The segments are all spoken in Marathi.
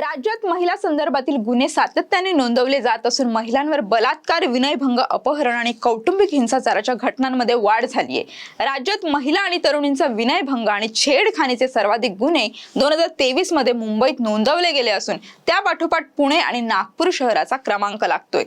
राज्यात महिला संदर्भातील गुन्हे सातत्याने नोंदवले जात असून महिलांवर बलात्कार विनयभंग अपहरण आणि कौटुंबिक हिंसाचाराच्या घटनांमध्ये वाढ झाली आहे. राज्यात महिला आणि तरुणींचा विनयभंग आणि छेडखानीचे सर्वाधिक गुन्हे दोन हजार तेवीसमध्ये मुंबईत नोंदवले गेले असून त्या पाठोपाठ पुणे आणि नागपूर शहराचा क्रमांक लागतोय.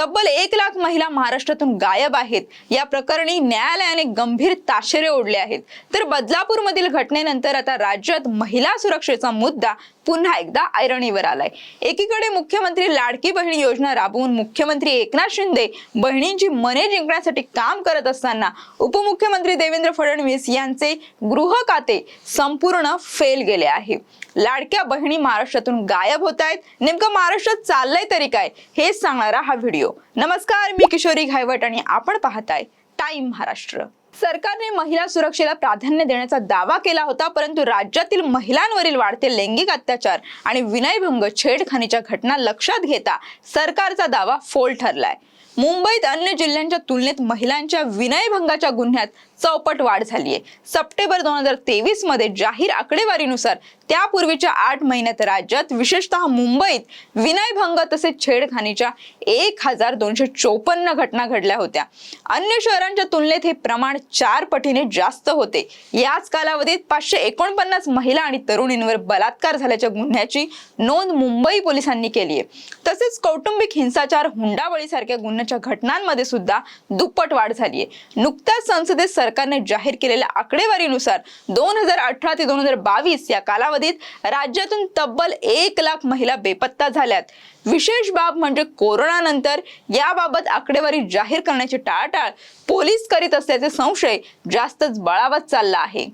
तब्बल एक लाख महिला महाराष्ट्रातून गायब आहेत. या प्रकरणी न्यायालयाने गंभीर ताशेरे ओढले आहेत. तर बदलापूर मधील घटनेनंतर आता राज्यात महिला सुरक्षेचा मुद्दा पुन्हा एकदा ऐरणीवर आलाय. एकीकडे मुख्यमंत्री लाडकी बहीण योजना राबवून मुख्यमंत्री एकनाथ शिंदे बहिणींची मने जिंकण्यासाठी काम करत असताना उपमुख्यमंत्री देवेंद्र फडणवीस यांचे गृह खाते संपूर्ण फेल गेले आहे. लाडक्या बहिणी महाराष्ट्रातून गायब होत आहेत. नेमकं महाराष्ट्रात चाललंय तरी काय हेच सांगणारा हा व्हिडिओ. नमस्कार मी किशोरी घायवट आणि आपण पाहताय टाइम महाराष्ट्र. सरकारने महिला सुरक्षेला प्राधान्य देण्याचा दावा केला होता परंतु राज्यातील महिलांवरील वाढते लैंगिक अत्याचार आणि विनयभंग छेडखानीच्या घटना लक्षात घेता सरकारचा दावा फोल ठरलाय. मुंबईत अन्य जिल्ह्यांच्या तुलनेत महिलांच्या विनयभंगाच्या गुन्ह्यात चौपट वाढ झाली आहे सप्टेंबर दोन हजार तेवीसमध्ये जाहीर आकडेवारीनुसार त्यापूर्वीच्या आठ महिन्यात राज्यात विशेषतः मुंबईत विनयभंग तसेच छेडखानीच्या एक हजार दोनशे चोपन्न घटना घडल्या होत्या. अन्य शहरांच्या तुलनेत हे प्रमाण चार पटीने जास्त होते. याच कालावधीत पाचशे एकोणपन्नास महिला आणि तरुणींवर बलात्कार झाल्याच्या गुन्ह्याची नोंद मुंबई पोलिसांनी केली आहे तसेच कौटुंबिक हिंसाचार हुंडाबळीसारख्या गुन्ह्याच्या घटनांमध्ये सुद्धा दुप्पट वाढ झाली आहे नुकत्याच संसदेत सरकारने जाहीर केलेल्या आकडेवारीनुसार दोन हजार अठरा ते दोन हजार बावीस या कालावधीत राज्यातून तब्बल एक लाख महिला बेपत्ता झाल्यात. विशेष बाब म्हणजे कोरोनानंतर याबाबत आकडेवारी जाहीर करण्याची टाळाटाळ पोलीस करीत असल्याचे संशय जास्तच बळावत चालला आहे.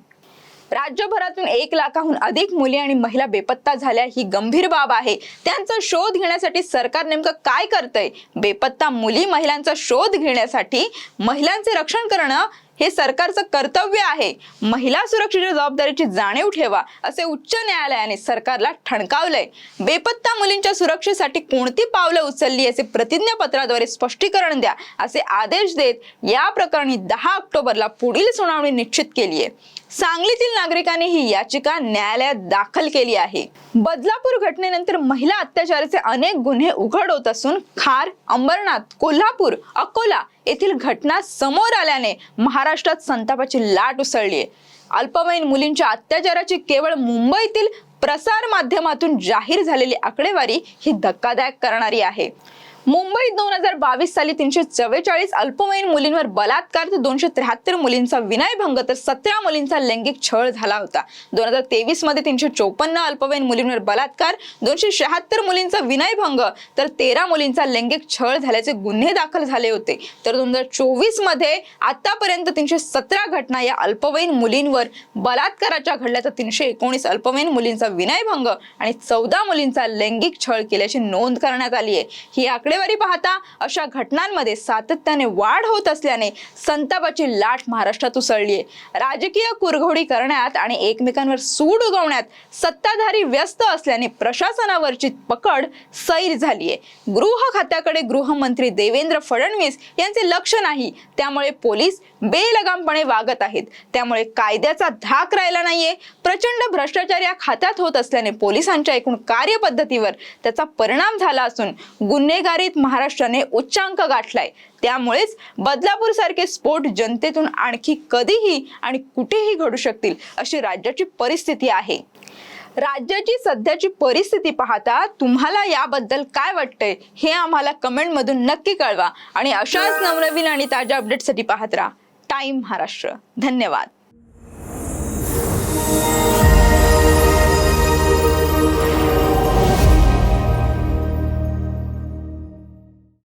राज्यभरातून एक लाखाहून अधिक मुली आणि महिला बेपत्ता झाल्या. ही गंभीर बाब आहे. त्यांचा शोध घेण्यासाठी सरकार नेमकं काय करतंय? बेपत्ता मुली महिलांचा शोध घेण्यासाठी महिलांचे रक्षण करणं हे सरकारचं कर्तव्य आहे. महिला सुरक्षेच्या जबाबदारीची जाणीव ठेवा असे उच्च न्यायालयाने सरकारला ठणकावलंय. बेपत्ता मुलींच्या सुरक्षेसाठी कोणती पावलं उचलली याचे प्रतिज्ञापत्राद्वारे स्पष्टीकरण द्या असे आदेश देत या प्रकरणी दहा ऑक्टोबरला पुढील सुनावणी निश्चित केली आहे. सांगलीतील नागरिकांनी ही याचिका न्यायालयात दाखल केली आहे. बदलापूर घटनेनंतर महिला अत्याचाराचे अनेक गुन्हे उघड होत असून खार अंबरनाथ कोल्हापूर अकोला येथील घटना समोर आल्याने महाराष्ट्रात संतापाची लाट उसळली आहे अल्पवयीन मुलींच्या अत्याचाराची केवळ मुंबईतील प्रसार माध्यमातून जाहीर झालेली आकडेवारी ही धक्कादायक करणारी आहे. मुंबईत दोन हजार बावीस साली तीनशे चव्वेचाळीस अल्पवयीन मुलींवर बलात्कार तर दोनशे त्र्याहत्तर मुलींचा विनयभंग तर सतरा मुलींचा लैंगिक छळ झाला होता. दोन हजार तेवीसमध्ये तीनशे चोपन्न अल्पवयीन मुलींवर बलात्कार दोनशे शहात्तर मुलींचा विनयभंग तर तेरा मुलींचा लैंगिक छळ झाल्याचे गुन्हे दाखल झाले होते. तर दोन हजार चोवीसमध्ये आतापर्यंत तीनशे सतरा घटना या अल्पवयीन मुलींवर बलात्काराच्या घडल्या तर तीनशे एकोणीस अल्पवयीन मुलींचा विनयभंग आणि चौदा मुलींचा लैंगिक छळ केल्याची नोंद करण्यात आली आहे. ही आकडे आकडेवारी पाहता अशा घटनांमध्ये सातत्याने वाढ होत असल्याने संतापाची लाट महाराष्ट्रात उसळली आहे राजकीय कुरघोडी करण्यात आणि एकमेकांवर सूड उगवण्यात सत्ताधारी व्यस्त असल्याने प्रशासनावरची पकड सैर झाली आहे गृह खात्याकडे गृहमंत्री देवेंद्र फडणवीस यांचे लक्ष नाही. त्यामुळे पोलीस बेलगामपणे वागत आहेत. त्यामुळे कायद्याचा धाक राहिला नाहीये. प्रचंड भ्रष्टाचार या खात्यात होत असल्याने पोलिसांच्या एकूण कार्यपद्धतीवर त्याचा परिणाम झाला असून गुन्हेगारी गुन्हेगारीत महाराष्ट्राने उच्चांक गाठलाय. त्यामुळेच बदलापूर सारखे स्फोट जनतेतून आणखी कधीही आणि कुठेही घडू शकतील अशी राज्याची परिस्थिती आहे. राज्याची सध्याची परिस्थिती पाहता तुम्हाला याबद्दल काय वाटतंय हे आम्हाला कमेंटमधून नक्की कळवा आणि अशाच नवनवीन आणि ताज्या अपडेटसाठी पाहत राहा. टाइम महाराष्ट्र. धन्यवाद.